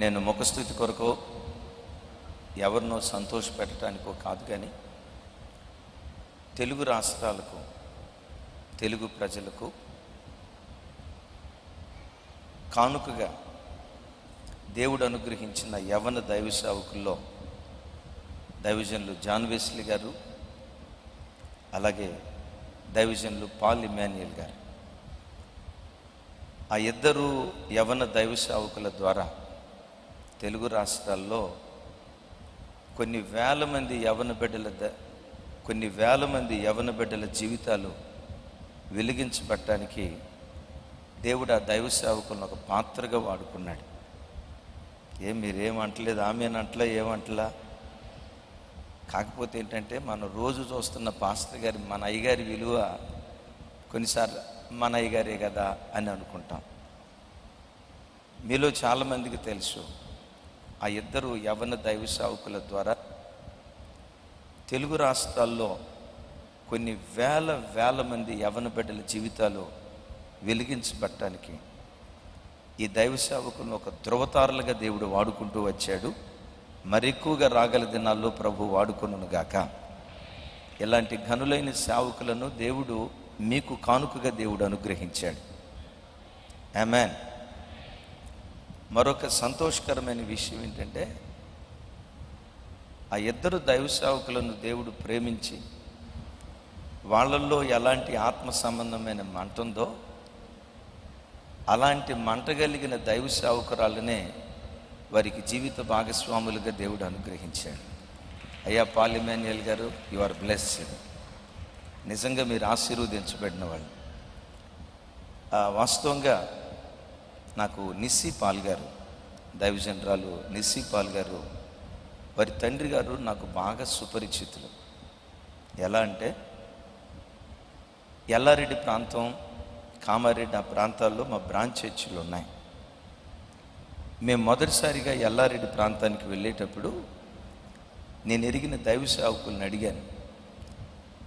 నేను ముఖస్థుతి కొరకు ఎవరినో సంతోష పెట్టడానికో కాదు కానీ తెలుగు రాష్ట్రాలకు తెలుగు ప్రజలకు కానుకగా దేవుడు అనుగ్రహించిన యవన దైవ సేవకుల్లో దైవజనులు జాన్ వెస్లీ గారు అలాగే దైవజనులు పాల్ ఇమాన్యుయల్ గారు. ఆ ఇద్దరు యవన దైవ సేవకుల ద్వారా తెలుగు రాష్ట్రాల్లో కొన్ని వేల మంది యవన బిడ్డల ద- కొన్ని వేల మంది యవన బిడ్డల జీవితాలు వెలిగించబట్టడానికి దేవుడు ఆ దైవ సేవకులను ఒక పాత్రగా వాడుకున్నాడు. ఏం మీరేమంటలేదు ఆమెనంటలా ఏమంటలా కాకపోతే ఏంటంటే మనం రోజు చూస్తున్న పాస్టర్ గారి మన అయ్యగారి విలువ కొన్నిసార్లు మన అయ్యగారే కదా అని అనుకుంటాం. మీలో చాలామందికి తెలుసు ఆ ఇద్దరు యవన దైవ సేవకుల ద్వారా తెలుగు రాష్ట్రాల్లో కొన్ని వేల వేల మంది యవన బిడ్డల జీవితాలు వెలిగించబట్టడానికి ఈ దైవ సేవకులను ఒక ధృవతారులుగా దేవుడు వాడుకుంటూ వచ్చాడు. మరెక్కువగా రాగల దినాల్లో ప్రభు వాడుకొనును గాక. ఇలాంటి ఘనులైన సేవకులను దేవుడు మీకు కానుకగా దేవుడు అనుగ్రహించాడు. ఆమెన్ మరొక సంతోషకరమైన విషయం ఏంటంటే ఆ ఇద్దరు దైవ సేవకులను దేవుడు ప్రేమించి వాళ్ళల్లో ఎలాంటి ఆత్మ సంబంధమైన మంట ఉందో అలాంటి మంట కలిగిన దైవ సేవకురాలనే వారికి జీవిత భాగస్వాములుగా దేవుడు అనుగ్రహించాడు. అయ్యా పాలిమాన్యుయల్ గారు యు ఆర్ బ్లెస్డ్. నిజంగా మీరు ఆశీర్వదించబడిన వాళ్ళు. ఆ, వాస్తవంగా నాకు నిస్సి పాల్ గారు దైవజనరాలు నిస్సి పాల్ గారు వారి తండ్రి గారు నాకు బాగా సుపరిచితులు. ఎలా అంటే ఎల్లారెడ్డి ప్రాంతం కామారెడ్డి ఆ ప్రాంతాల్లో మా బ్రాంచ్ చర్చిలు ఉన్నాయి. మేము మొదటిసారిగా ఎల్లారెడ్డి ప్రాంతానికి వెళ్ళేటప్పుడు నేను ఎరిగిన దైవ సేవకులను అడిగాను.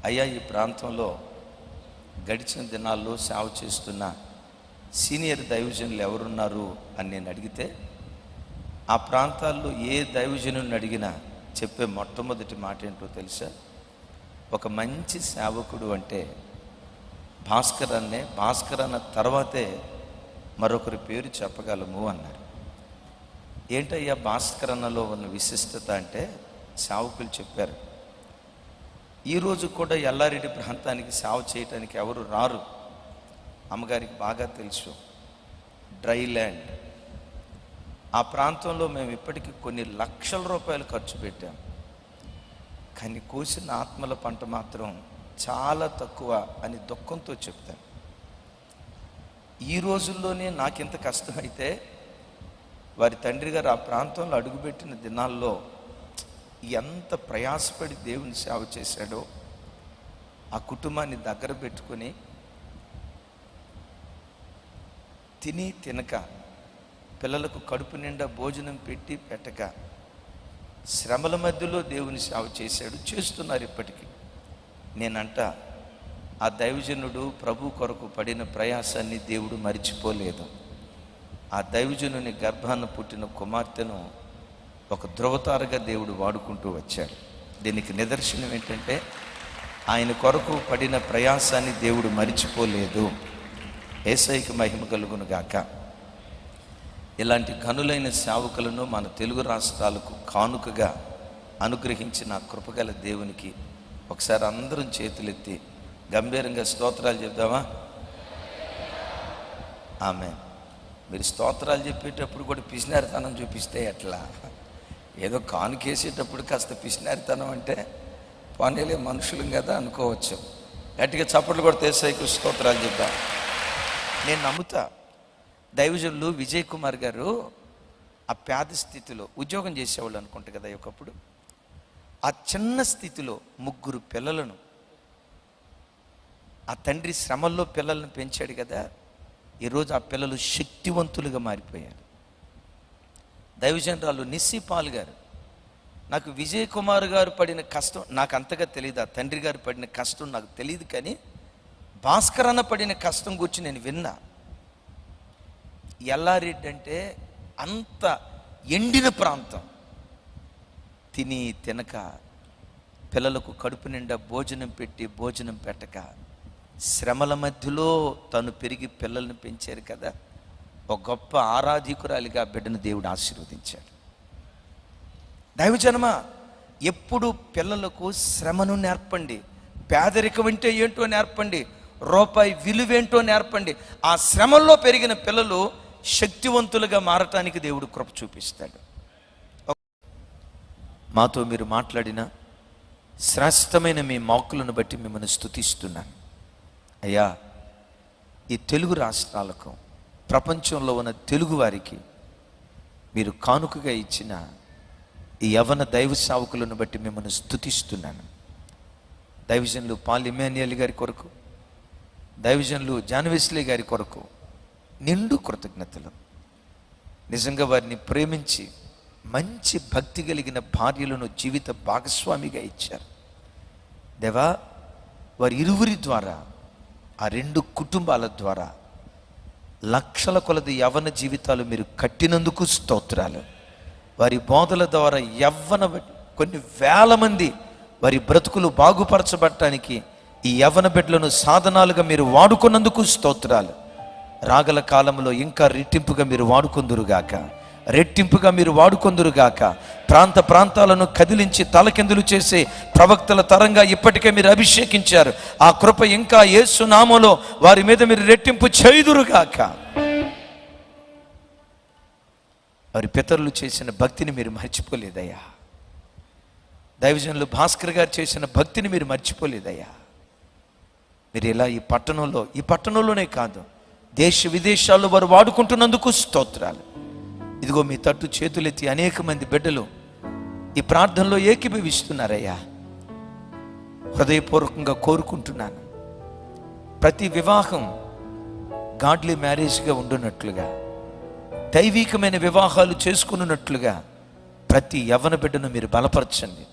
అయ్యా ఈ ప్రాంతంలో గడిచిన దినాల్లో సేవ చేస్తున్న సీనియర్ దైవజనులు ఎవరున్నారు అని నేను అడిగితే ఆ ప్రాంతాల్లో ఏ దైవజనుని అడిగినా చెప్పే మొట్టమొదటి మాట ఏంటో తెలుసా? ఒక మంచి సేవకుడు అంటే భాస్కర్ అన్నే. భాస్కర్ అన్న తర్వాతే మరొకరి పేరు చెప్పగలము అన్నారు. ఏంటయ్యా భాస్కర్ అన్నలో ఉన్న విశిష్టత అంటే సేవకులు చెప్పారు. ఈరోజు కూడా ఎల్లారెడ్డి ప్రాంతానికి సేవ చేయటానికి ఎవరు రారు? అమ్మగారికి బాగా తెలుసు. Dry land. ఆ ప్రాంతంలో మేము ఇప్పటికీ కొన్ని లక్షల రూపాయలు ఖర్చు పెట్టాం. కానీ కోసిన ఆత్మల పంట మాత్రం చాలా తక్కువ అని దుఃఖంతో చెప్తాను. ఈ రోజుల్లోనే నాకింత కష్టమైతే వారి తండ్రి గారు ఆ ప్రాంతంలో అడుగుపెట్టిన దినాల్లో ఎంత ప్రయాసపడి దేవుని సేవ చేశాడో ఆ కుటుంబాన్ని దగ్గర పెట్టుకొని తిని తినక పిల్లలకు కడుపు నిండా భోజనం పెట్టి పెట్టక శ్రమల మధ్యలో దేవుని సేవ చేశాడు చేస్తున్నారు ఇప్పటికీ. నేనంట ఆ దైవజనుడు ప్రభు కొరకు పడిన ప్రయాసాన్ని దేవుడు మరిచిపోలేదు. ఆ దైవజనుని గర్భాన పుట్టిన కుమార్తెను ఒక ధృవతారగా దేవుడు వాడుకుంటూ వచ్చాడు. దీనికి నిదర్శనం ఏంటంటే ఆయన కొరకు పడిన ప్రయాసాన్ని దేవుడు మరిచిపోలేదు. ఏసైకి మహిమ కలుగును గాక. ఇలాంటి ఘనులైన సేవకులను మన తెలుగు రాష్ట్రాలకు కానుకగా అనుగ్రహించిన కృపగల దేవునికి ఒకసారి అందరం చేతులెత్తి గంభీరంగా స్తోత్రాలు చెప్దామా? ఆమె మీరు స్తోత్రాలు చెప్పేటప్పుడు కూడా పిసినారితనం చూపిస్తే ఎట్లా? ఏదో కానుకేసేటప్పుడు కాస్త పిసినారితనం అంటే పోనీలే మనుషులం కదా అనుకోవచ్చు. గట్టిగా చప్పట్లు కూడా తెసాయికు స్తోత్రాలు చెప్దాం. నేను నమ్ముతా. దైవజనులు విజయ్ కుమార్ గారు ఆ పేద స్థితిలో ఉద్యోగం చేసేవాళ్ళు అనుకుంటా కదా ఒకప్పుడు. ఆ చిన్న స్థితిలో ముగ్గురు పిల్లలను ఆ తండ్రి శ్రమల్లో పిల్లలను పెంచాడు కదా ఈరోజు ఆ పిల్లలు శక్తివంతులుగా మారిపోయారు. దైవజనరాలు నిస్సిపాల్ గారు నాకు విజయ్ కుమార్ గారు పడిన కష్టం నాకు అంతగా తెలియదు ఆ తండ్రి గారు పడిన కష్టం నాకు తెలియదు కానీ భాస్కర్ అన్న పడిన కష్టం గురించి నేను విన్నా. ఎల్లారెడ్డి అంటే అంత ఎండిన ప్రాంతం. తిని తినక పిల్లలకు కడుపు నిండా భోజనం పెట్టి భోజనం పెట్టక శ్రమల మధ్యలో తను పెరిగి పిల్లల్ని పెంచారు కదా. ఒక గొప్ప ఆరాధికురాలిగా బిడ్డను దేవుడు ఆశీర్వదించాడు. దైవజనమ ఎప్పుడు పిల్లలకు శ్రమను నేర్పండి. పేదరికం అంటే ఏంటో నేర్పండి. రూపాయి విలువేంటో నేర్పండి. ఆ శ్రమల్లో పెరిగిన పిల్లలు శక్తివంతులుగా మారటానికి దేవుడు కృప చూపిస్తాడు. మాతో మీరు మాట్లాడిన శ్రేష్టమైన మీ మాకులను బట్టి మిమ్మల్ని స్థుతిస్తున్నాను అయ్యా ఈ తెలుగు రాష్ట్రాలకు ప్రపంచంలో ఉన్న తెలుగు వారికి మీరు కానుకగా ఇచ్చిన ఈ యవన దైవ సావుకులను బట్టి మిమ్మల్ని స్థుతిస్తున్నాను దైవజనులు పాల్ ఇమాన్యుయల్ గారి కొరకు దైవజనులు జాన్వెస్లీ గారి కొరకు నిండు కృతజ్ఞతలు. నిజంగా వారిని ప్రేమించి మంచి భక్తి కలిగిన భార్యలను జీవిత భాగస్వామిగా ఇచ్చారు. దేవా వారి ఇరువురి ద్వారా ఆ రెండు కుటుంబాల ద్వారా లక్షల కొలది యవ్వన జీవితాలు మీరు కట్టినందుకు స్తోత్రాలు. వారి బోధల ద్వారా యవ్వన కొన్ని వేల మంది వారి బ్రతుకులు బాగుపరచబడటానికి ఈ యవన బిడ్డలను సాధనాలుగా మీరు వాడుకున్నందుకు స్తోత్రాలు. రాగల కాలంలో ఇంకా రెట్టింపుగా మీరు వాడుకుందురుగాక. రెట్టింపుగా మీరు వాడుకొందురుగాక. ప్రాంత ప్రాంతాలను కదిలించి తలకిందులు చేసే ప్రవక్తల తరంగా ఇప్పటికే మీరు అభిషేకించారు. ఆ కృప ఇంకా ఏసునామలో వారి మీద మీరు రెట్టింపు చేయుదురుగాక. వారి పితరులు చేసిన భక్తిని మీరు మర్చిపోలేదయ్యా. దైవజనులు భాస్కర్ గారు చేసిన భక్తిని మీరు మర్చిపోలేదయ్యా. మీరు ఇలా ఈ పట్టణంలో ఈ పట్టణంలోనే కాదు దేశ విదేశాల్లో వారు వాడుకుంటున్నందుకు స్తోత్రాలు. ఇదిగో మీ తట్టు చేతులెత్తి అనేక మంది బిడ్డలు ఈ ప్రార్థనలో ఏకీభవిస్తున్నారయ్యా. హృదయపూర్వకంగా కోరుకుంటున్నాను. ప్రతి వివాహం గాడ్లీ మ్యారేజ్గా ఉండున్నట్లుగా దైవికమైన వివాహాలు చేసుకున్నట్లుగా ప్రతి యవ్వన బిడ్డను మీరు బలపరచండి.